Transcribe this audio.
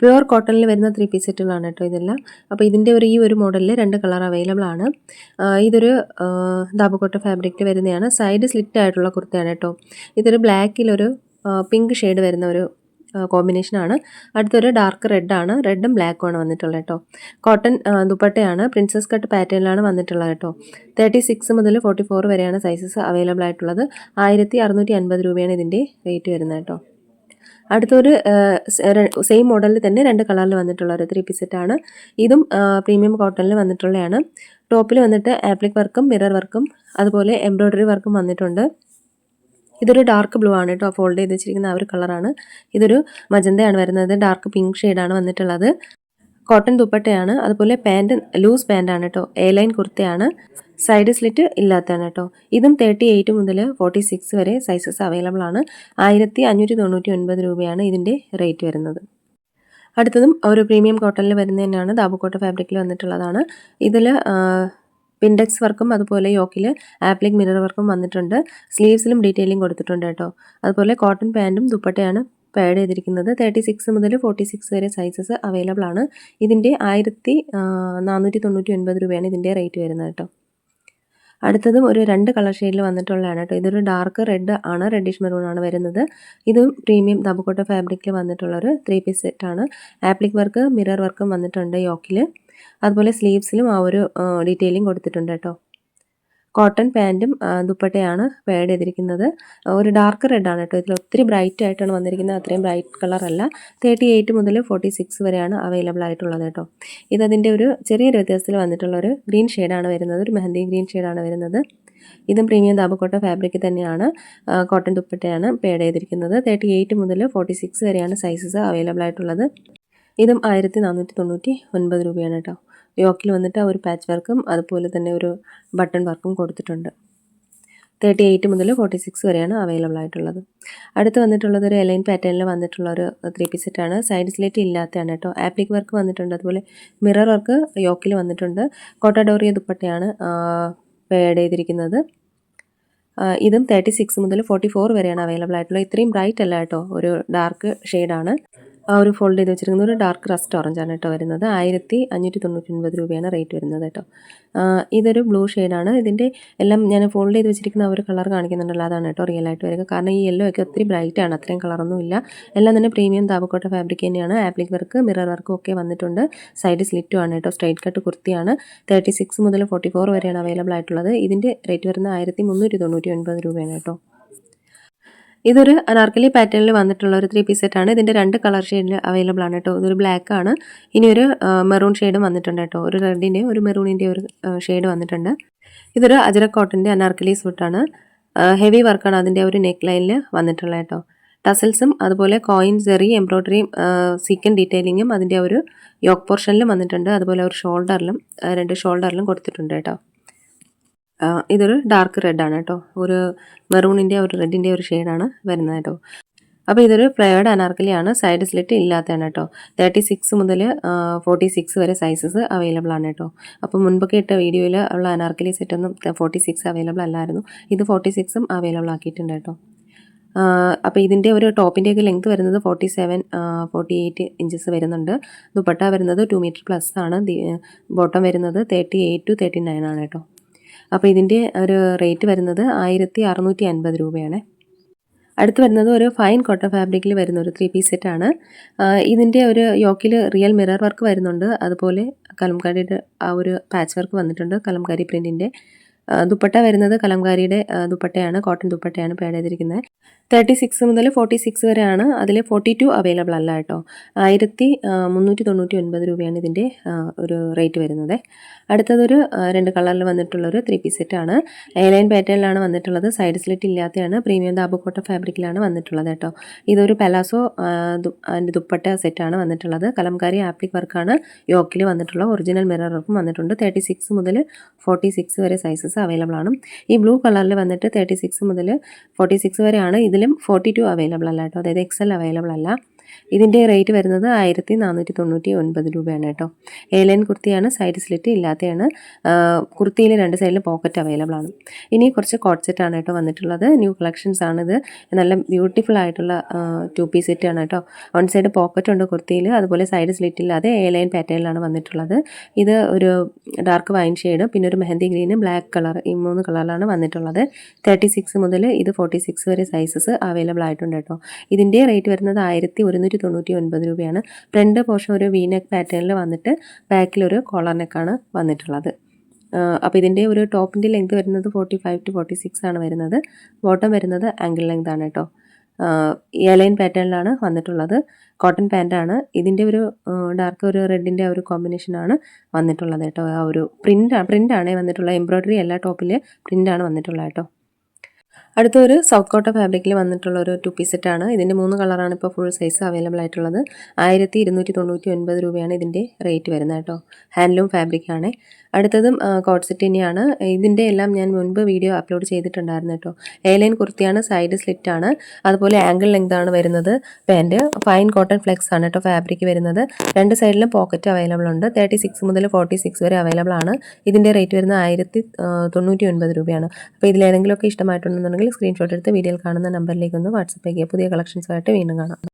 Pure കോട്ടണിൽ വരുന്ന three piece സെറ്റുകളാണ് കേട്ടോ ഇതെല്ലാം. അപ്പോൾ ഇതിന്റെ ഒരു ഈ ഒരു മോഡലിൽ രണ്ട് കളർ അവൈലബിൾ ആണ്. ഇതൊരു ദാബക്കോട്ട ഫാബ്രിക്കിൽ വരുന്നതാണ് സൈഡ് സ്ലിറ്റ് ആയിട്ടുള്ള കുർത്തയാണ് കേട്ടോ. ഇതൊരു ബ്ലാക്കിലൊരു പിങ്ക് ഷെയ്ഡ് വരുന്ന ഒരു കോമ്പിനേഷനാണ് അടുത്തൊരു ഡാർക്ക് റെഡാണ് റെഡും ബ്ലാക്കും ആണ് വന്നിട്ടുള്ളത് കേട്ടോ. കോട്ടൺ ദുപ്പട്ടയാണ്. പ്രിൻസസ് കട്ട് പാറ്റേണിലാണ് വന്നിട്ടുള്ളത് കേട്ടോ. തേർട്ടി സിക്സ് മുതൽ ഫോർട്ടി ഫോർ വരെയാണ് സൈസസ് അവൈലബിൾ ആയിട്ടുള്ളത്. ആയിരത്തി അറുന്നൂറ്റി അൻപത് രൂപയാണ് ഇതിന്റെ റേറ്റ് വരുന്നത് കേട്ടോ. അടുത്തൊരു സെയിം മോഡലിൽ തന്നെ രണ്ട് കളറിൽ വന്നിട്ടുള്ള ഒരു ത്രീ പീസ് സെറ്റാണ് ഇതും പ്രീമിയം കോട്ടണിൽ വന്നിട്ടുള്ളതാണ് ടോപ്പിൽ വന്നിട്ട് ആപ്ലിക് വർക്കും മിറർ വർക്കും അതുപോലെ എംബ്രോയ്ഡറി വർക്കും വന്നിട്ടുണ്ട്. ഇതൊരു ഡാർക്ക് ബ്ലൂ ആണ് കേട്ടോ. ഫോൾഡ് ചെയ്ത് വെച്ചിരിക്കുന്ന ആ ഒരു കളറാണ് ഇതൊരു മജന്തയാണ് വരുന്നത്. ഡാർക്ക് പിങ്ക് ഷെയ്ഡാണ് വന്നിട്ടുള്ളത്. കോട്ടൺ ദുപ്പട്ടയാണ്. അതുപോലെ പാന്റ് ലൂസ് പാന്റാണ് കേട്ടോ. എ ലൈൻ കുർത്തയാണ്. സൈഡ് സ്ലിറ്റ് ഇല്ലാത്തതാണ് കേട്ടോ. ഇതും തേർട്ടി എയ്റ്റ് മുതൽ ഫോർട്ടി സിക്സ് വരെ സൈസസ് അവൈലബിൾ ആണ്. ആയിരത്തി അഞ്ഞൂറ്റി തൊണ്ണൂറ്റി ഒൻപത് രൂപയാണ് ഇതിന്റെ റേറ്റ് വരുന്നത്. അടുത്തതും ഒരു പ്രീമിയം കോട്ടണിൽ വരുന്ന തന്നെയാണ് ദാബുക്കോട്ട ഫാബ്രിക്കിൽ വന്നിട്ടുള്ളതാണ്. ഇതിൽ പിൻഡെക്സ് വർക്കും അതുപോലെ യോക്കിൽ ആപ്ലിക് മിറർ വർക്കും വന്നിട്ടുണ്ട്. സ്ലീവ്സിലും ഡീറ്റെയിലിംഗ് കൊടുത്തിട്ടുണ്ട് കേട്ടോ. അതുപോലെ കോട്ടൺ പാന്റും ദുപ്പട്ടയാണ് പാഡ് ചെയ്തിരിക്കുന്നത്. തേർട്ടി സിക്സ് മുതൽ ഫോർട്ടി സിക്സ് വരെ സൈസസ് അവൈലബിൾ ആണ്. ഇതിന്റെ ആയിരത്തി നാനൂറ്റി തൊണ്ണൂറ്റി ഒൻപത് രൂപയാണ് ഇതിന്റെ റേറ്റ് വരുന്നത് കേട്ടോ. അടുത്തതും ഒരു രണ്ട് കളർ ഷെയ്ഡിൽ വന്നിട്ടുള്ളതാണ് കേട്ടോ. ഇതൊരു ഡാർക്ക് റെഡ് ആണ് റെഡിഷ് മെറൂൺ ആണ് വരുന്നത്. ഇതും പ്രീമിയം ദബുക്കോട്ട ഫാബ്രിക്കിൽ വന്നിട്ടുള്ള ഒരു ത്രീ പീസ് സെറ്റാണ് ആപ്ലിക് വർക്ക് മിറർ വർക്കും വന്നിട്ടുണ്ട് യോക്കിൽ അതുപോലെ സ്ലീവ്സിലും ആ ഒരു ഡീറ്റെയിലിംഗ് കൊടുത്തിട്ടുണ്ട് കേട്ടോ. കോട്ടൺ പാന്റും ദുപ്പട്ടയാണ് പേഡ് ചെയ്തിരിക്കുന്നത്. ഒരു ഡാർക്ക് റെഡാണ് കേട്ടോ. ഇതിൽ ഒത്തിരി ബ്രൈറ്റ് ആയിട്ടാണ് വന്നിരിക്കുന്നത്. അത്രയും ബ്രൈറ്റ് കളർ അല്ല. തേർട്ടി എയ്റ്റ് മുതൽ ഫോർട്ടി സിക്സ് വരെയാണ് അവൈലബിൾ ആയിട്ടുള്ളത് കേട്ടോ. ഇതതിന്റെ ഒരു ചെറിയൊരു വ്യത്യാസത്തിൽ വന്നിട്ടുള്ള ഒരു ഗ്രീൻ ഷെയ്ഡാണ് വരുന്നത്. ഒരു മെഹന്തി ഗ്രീൻ ഷെയ്ഡാണ് വരുന്നത്. ഇതും പ്രീമിയം ദാബക്കോട്ട ഫാബ്രിക് തന്നെയാണ് കോട്ടൺ ദുപ്പട്ടയാണ് പേഡ് ചെയ്തിരിക്കുന്നത്. തേർട്ടി എയ്റ്റ് മുതൽ ഫോർട്ടി സിക്സ് വരെയാണ് സൈസസ് അവൈലബിൾ ആയിട്ടുള്ളത്. ഇതും ആയിരത്തി നാനൂറ്റി തൊണ്ണൂറ്റി ഒൻപത് രൂപയാണ് കേട്ടോ. യോക്കിൽ വന്നിട്ട് ആ ഒരു പാച്ച് വർക്കും അതുപോലെ തന്നെ ഒരു ബട്ടൺ വർക്കും കൊടുത്തിട്ടുണ്ട്. തേർട്ടി എയ്റ്റ് മുതൽ ഫോർട്ടി സിക്സ് വരെയാണ് അവൈലബിൾ ആയിട്ടുള്ളത്. അടുത്ത് വന്നിട്ടുള്ളത് ഒരു എലൈൻ പാറ്റേണിൽ വന്നിട്ടുള്ള ഒരു ത്രീ പീസ് സെറ്റാണ് സൈഡ് സ്ലേറ്റ് ഇല്ലാത്തതാണ് കേട്ടോ. ആപ്ലിക് വർക്ക് വന്നിട്ടുണ്ട്. അതുപോലെ മിറർ വർക്ക് യോക്കിൽ വന്നിട്ടുണ്ട്. കോട്ടഡോറിയ ദുപ്പട്ടയാണ് പേഡ് ചെയ്തിരിക്കുന്നത്. ഇതും തേർട്ടി സിക്സ് മുതൽ ഫോർട്ടി ഫോർ വരെയാണ് അവൈലബിൾ ആയിട്ടുള്ളത്. ഇത്രയും ബ്രൈറ്റ് അല്ല കേട്ടോ. ഒരു ഡാർക്ക് ഷെയ്ഡാണ് ആ ഒരു ഫോൾഡ് ചെയ്ത് വെച്ചിരിക്കുന്നത് ഒരു ഡാർക്ക് റസ്റ്റ് ഓറഞ്ച് ആണ് കേട്ടോ വരുന്നത്. ആയിരത്തി അഞ്ഞൂറ്റി തൊണ്ണൂറ്റി ഒൻപത് രൂപയാണ് റേറ്റ് വരുന്നത് കേട്ടോ. ഇതൊരു ബ്ലൂ ഷെയ്ഡാണ്. ഇതിന്റെ എല്ലാം ഞാൻ ഫോൾഡ് ചെയ്ത് വെച്ചിരിക്കുന്ന ആ ഒരു കളർ കാണിക്കുന്നുണ്ടല്ലോ അതാണ് കേട്ടോ റിയൽ ആയിട്ട് വരിക കാരണം ഈ യെല്ലോ ഒക്കെ ഒത്തിരി ബ്രൈറ്റ് ആണ് അത്രയും കളറൊന്നും ഇല്ല. എല്ലാം തന്നെ പ്രീമിയം താപക്കോട്ട ഫാബ്രിക് തന്നെയാണ്. ആപ്ലിക് വർക്ക് മിറർ വർക്കും ഒക്കെ വന്നിട്ടുണ്ട്. സൈഡ് സ്ലിറ്റും ആണ് കേട്ടോ സ്ട്രൈറ്റ് കട്ട് കുർത്തിയാണ്. തേർട്ടി സിക്സ് മുതൽ ഫോർട്ടി ഫോർ വരെയാണ് അവൈലബിൾ ആയിട്ടുള്ളത്. ഇതിന്റെ റേറ്റ് വരുന്നത് ആയിരത്തി മുന്നൂറ്റി തൊണ്ണൂറ്റി ഒൻപത് രൂപയാണ് കേട്ടോ. ഇതൊരു അനാർക്കലി പാറ്റേണിൽ വന്നിട്ടുള്ള ഒരു ത്രീ പീസ് സെറ്റാണ് ഇതിന്റെ രണ്ട് കളർ ഷെയ്ഡിൽ അവൈലബിൾ ആണ് കേട്ടോ ഇതൊരു ബ്ലാക്ക് ആണ്. ഇനി ഒരു മെറൂൺ ഷെയ്ഡും വന്നിട്ടുണ്ട് കേട്ടോ ഒരു റെഡിന്റെ ഒരു മെറൂണിന്റെ ഒരു ഷെയ്ഡ് വന്നിട്ടുണ്ട്. ഇതൊരു അജിറ കോട്ടന്റെ അനാർക്കലി സൂട്ടാണ് ഹെവി വർക്കാണ് അതിന്റെ ഒരു നെക്ക് ലൈനിൽ വന്നിട്ടുള്ളത് കേട്ടോ ടസൽസും അതുപോലെ കോയിൻ സെറി എംബ്രോയ്ഡറിയും സീക്കൻ ഡീറ്റെയിലിങ്ങും അതിന്റെ ഒരു യോക്ക് പോർഷനിലും വന്നിട്ടുണ്ട്. അതുപോലെ ഒരു ഷോൾഡറിലും രണ്ട് ഷോൾഡറിലും കൊടുത്തിട്ടുണ്ട് കേട്ടോ ഇതൊരു ഡാർക്ക് റെഡ് ആണ് കേട്ടോ. ഒരു മെറൂണിന്റെ ഒരു റെഡിന്റെ ഒരു ഷെയ്ഡാണ് വരുന്നത് കേട്ടോ. അപ്പോൾ ഇതൊരു പ്ലയേർഡ് അനാർക്കലിയാണ് സൈഡ് സ്ലിറ്റ് ഇല്ലാത്തതാണ് കേട്ടോ. തേർട്ടി സിക്സ് മുതൽ ഫോർട്ടി സിക്സ് വരെ സൈസസ് അവൈലബിൾ ആണ് കേട്ടോ. അപ്പോൾ മുൻപൊക്കെ ഇട്ട വീഡിയോയിൽ ഉള്ള അനാർക്കലി സെറ്റൊന്നും ഫോർട്ടി സിക്സ് അവൈലബിൾ അല്ലായിരുന്നു. ഇത് ഫോർട്ടി സിക്സും അവൈലബിൾ ആക്കിയിട്ടുണ്ട് കേട്ടോ. അപ്പോൾ ഇതിന്റെ ഒരു ടോപ്പിന്റെയൊക്കെ ലെങ്ത് വരുന്നത് forty seven forty eight inches വരുന്നുണ്ട്. ദുപ്പട്ട വരുന്നത് ടു മീറ്റർ പ്ലസ് ആണ്. ബോട്ടം വരുന്നത് thirty eight to thirty nine ആണ് കേട്ടോ. അപ്പോൾ ഇതിന്റെ ഒരു റേറ്റ് വരുന്നത് ആയിരത്തി അറുന്നൂറ്റി അൻപത് രൂപയാണ്. അടുത്ത് വരുന്നത് ഒരു ഫൈൻ കോട്ടൺ ഫാബ്രിക്കിൽ വരുന്ന ഒരു ത്രീ പീസ് സെറ്റാണ് ഇതിന്റെ ഒരു യോക്കിൽ റിയൽ മിറർ വർക്ക് വരുന്നുണ്ട്. അതുപോലെ കലംകാരിയുടെ ആ ഒരു പാച്ച് വർക്ക് വന്നിട്ടുണ്ട് കലംകാരി പ്രിന്റിന്റെ ദുപ്പട്ട വരുന്നത് കലംകാരിയുടെ ദുപ്പട്ടയാണ് കോട്ടൺ ദുപ്പട്ടയാണ് പേഡ് ചെയ്തിരിക്കുന്നത്. തേർട്ടി സിക്സ് മുതൽ ഫോർട്ടി സിക്സ് വരെയാണ് അതിൽ ഫോർട്ടി ടു അവൈലബിൾ അല്ല കേട്ടോ. ആയിരത്തി മുന്നൂറ്റി തൊണ്ണൂറ്റി ഒൻപത് രൂപയാണ് ഇതിന്റെ ഒരു റേറ്റ് വരുന്നത്. അടുത്തതൊരു രണ്ട് കളറിൽ വന്നിട്ടുള്ളൊരു ത്രീ പീസ് സെറ്റാണ് എയർലൈൻ പാറ്റേണിലാണ് വന്നിട്ടുള്ളത്. സൈഡ് സ്ലിറ്റ് ഇല്ലാത്തതാണ് പ്രീമിയം ദാബുക്കോട്ട ഫാബ്രിക്കിലാണ് വന്നിട്ടുള്ളത് കേട്ടോ. ഇതൊരു പലാസോ അതിന്റെ ദുപ്പട്ട സെറ്റാണ് വന്നിട്ടുള്ളത്. കലംകാരി ആപ്ലിക് വർക്കാണ് യോക്കിൽ വന്നിട്ടുള്ള ഒറിജിനൽ മിറർ വർക്കും വന്നിട്ടുണ്ട്. തേർട്ടി സിക്സ് മുതൽ ഫോർട്ടി സിക്സ് വരെ സൈസസ് അവൈലബിൾ ആണ്. ഈ ബ്ലൂ കളറിൽ വന്നിട്ട് തേർട്ടി സിക്സ് മുതൽ ഫോർട്ടി സിക്സ് വരെയാണ് ഇതിലും ഫോർട്ടി ടു അവൈലബിൾ അല്ല കേട്ടോ. അതായത് എക്സൽ അവൈലബിൾ അല്ല. ഇതിന്റെ റേറ്റ് വരുന്നത് ആയിരത്തി നാനൂറ്റി തൊണ്ണൂറ്റി ഒൻപത് രൂപയാണ് കേട്ടോ. എ ലൈൻ കുർത്തിയാണ് സൈഡ് സ്ലിറ്റ് ഇല്ലാത്തതാണ് കുർത്തിയിൽ രണ്ട് സൈഡിൽ പോക്കറ്റ് അവൈലബിൾ ആണ്. ഇനി കുറച്ച് കോട്ട് സെറ്റ് ആണ് കേട്ടോ വന്നിട്ടുള്ളത്. ന്യൂ കളക്ഷൻസ് ആണിത് നല്ല ബ്യൂട്ടിഫുൾ ആയിട്ടുള്ള ടു പീസ് ആണ് കേട്ടോ. വൺ സൈഡ് പോക്കറ്റ് ഉണ്ട് കുർത്തിയിൽ. അതുപോലെ സൈഡ് സ്ലിറ്റ് ഇല്ലാതെ ലൈൻ പാറ്റേണിലാണ് വന്നിട്ടുള്ളത്. ഇത് ഒരു ഡാർക്ക് വൈൻ ഷെയ്ഡ് പിന്നെ ഒരു മെഹന്തി ഗ്രീന് ബ്ലാക്ക് കളർ ഈ മൂന്ന് കളറിലാണ് വന്നിട്ടുള്ളത്. തേർട്ടി സിക്സ് മുതൽ ഇത് ഫോർട്ടി സിക്സ് വരെ സൈസസ് അവൈലബിൾ ആയിട്ടുണ്ട് കേട്ടോ. ഇതിന്റെ റേറ്റ് വരുന്നത് ആയിരത്തി ഒരുന്നൂറ്റി തൊണ്ണൂറ്റി ഒൻപത് രൂപയാണ് ഫ്രണ്ട് പോർഷൻ ഒരു വീനെക്ക് പാറ്റേണിൽ വന്നിട്ട് ബാക്കിലൊരു കോളർ നെക്കാണ് വന്നിട്ടുള്ളത്. അപ്പോൾ ഇതിന്റെ ഒരു ടോപ്പിന്റെ ലെങ്ത് വരുന്നത് forty five to forty six ആണ് വരുന്നത്. ബോട്ടം വരുന്നത് ആംഗിൾ ലെങ്ത് ആണ് കേട്ടോ. എയർലൈൻ പാറ്റേണിലാണ് വന്നിട്ടുള്ളത്. കോട്ടൺ പാന്റാണ് ഇതിന്റെ ഒരു ഡാർക്ക് ഒരു റെഡിന്റെ ഒരു കോമ്പിനേഷനാണ് വന്നിട്ടുള്ളത് കേട്ടോ. ആ ഒരു പ്രിന്റ് പ്രിന്റാണ് വന്നിട്ടുള്ളത് എംബ്രോയ്ഡറി അല്ല ടോപ്പിൽ പ്രിന്റാണ് വന്നിട്ടുള്ളത് കേട്ടോ. അടുത്തൊരു സൗത്ത് കോട്ട ഫാബ്രിക്കിൽ വന്നിട്ടുള്ള ഒരു ടു പീസ് സെറ്റാണ്. ഇതിന്റെ മൂന്ന് കളറാണ് ഇപ്പോൾ ഫുൾ സൈസ് അവൈലബിൾ ആയിട്ടുള്ളത്. ആയിരത്തി ഇരുന്നൂറ്റി തൊണ്ണൂറ്റി ഒൻപത് രൂപയാണ് ഇതിന്റെ റേറ്റ് വരുന്നത് കേട്ടോ. ഹാൻഡ്ലൂം ഫാബ്രിക്കാണ്. അടുത്തതും കോട്ട് സെറ്റ് തന്നെയാണ് ഇതിന്റെ എല്ലാം ഞാൻ മുൻപ് വീഡിയോ അപ്ലോഡ് ചെയ്തിട്ടുണ്ടായിരുന്നു കേട്ടോ. എ ലൈൻ കുർത്തിയാണ് സൈഡ് സ്ലിറ്റ് ആണ് അതുപോലെ ആംഗിൾ ലെങ്ത് ആണ് വരുന്നത്. പാന്റ് ഫൈൻ കോട്ടൺ ഫ്ലെക്സ് ആണ് കേട്ടോ ഫാബ്രിക് വരുന്നത്. രണ്ട് സൈഡിലും പോക്കറ്റ് അവൈലബിൾ ഉണ്ട്. തേർട്ടി സിക്സ് മുതൽ ഫോർട്ടി സിക്സ് വരെ അവൈലബിൾ ആണ്. ഇതിന്റെ റേറ്റ് വരുന്നത് ആയിരത്തി തൊണ്ണൂറ്റി ഒൻപത് രൂപയാണ്. അപ്പോൾ ഇതിലേതെങ്കിലുമൊക്കെ ഇഷ്ടമായിട്ടുണ്ടെന്നുണ്ടെങ്കിൽ സ്ക്രീൻഷോട്ട് എടുത്ത് വീഡിയോയിൽ കാണുന്ന നമ്പറിലേക്ക് ഒന്ന് വാട്സപ്പ് ചെയ്യുക പുതിയ കളക്ഷൻസുമായിട്ട് വീണ്ടും കാണാം.